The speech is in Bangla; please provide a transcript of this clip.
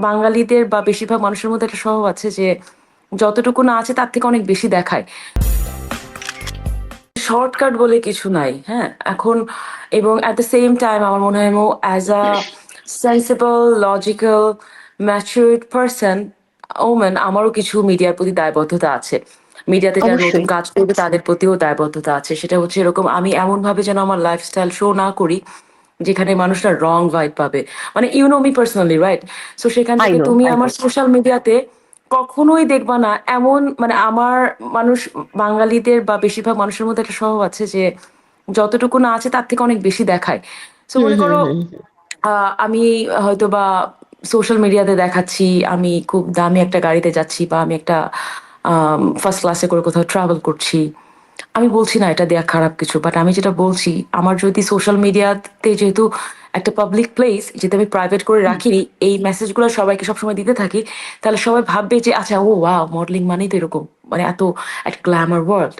বাঙালিদের বা বেশিরভাগ মানুষের মধ্যে একটা স্বভাব আছে যে যতটুকু না আছে তার থেকে অনেক বেশি দেখায়। শর্টকাট বলে কিছু নাই হ্যাঁ? এখন এবং অ্যাট দ্য সেম টাইম আমার মনে হয় as a sensible logical matured person women আমারও কিছু মিডিয়ার প্রতি দায়বদ্ধতা আছে। মিডিয়াতে যারা নতুন কাজ করবে তাদের প্রতিও দায়বদ্ধতা আছে। সেটা হচ্ছে এরকম আমি এমন ভাবে যেন আমার লাইফস্টাইল শো না করি। যেখানে মানুষরা রং ভাইব পাবে। মানে you know me personally right so সেখান থেকে তুমি আমার সোশ্যাল মিডিয়াতে কখনোই দেখবা না এমন মানে আমার মানুষ বাঙালিদের বা বেশিরভাগ মানুষের মধ্যে একটা স্বভাব আছে যে যতটুকু না আছে তার থেকে অনেক বেশি দেখায়। তো মনে করো আহ, আমি হয়তো বা সোশ্যাল মিডিয়াতে দেখাচ্ছি আমি খুব দামি একটা গাড়িতে যাচ্ছি বা আমি একটা ফার্স্ট ক্লাসে করে কোথাও ট্রাভেল করছি। আমি বলছি না এটা দেয়া খারাপ কিছু বাট আমি যেটা বলছি আমার যদি সোশ্যাল মিডিয়াতে যেহেতু একটা পাবলিক প্লেস যেটা আমি প্রাইভেট করে রাখিনি এই মেসেজগুলো সবাইকে সবসময় দিতে থাকি তাহলে সবাই ভাববে যে আচ্ছা ও ওয়াও মডেলিং মানেই তো এরকম মানে এত একটা গ্ল্যামার ওয়ার্ল্ড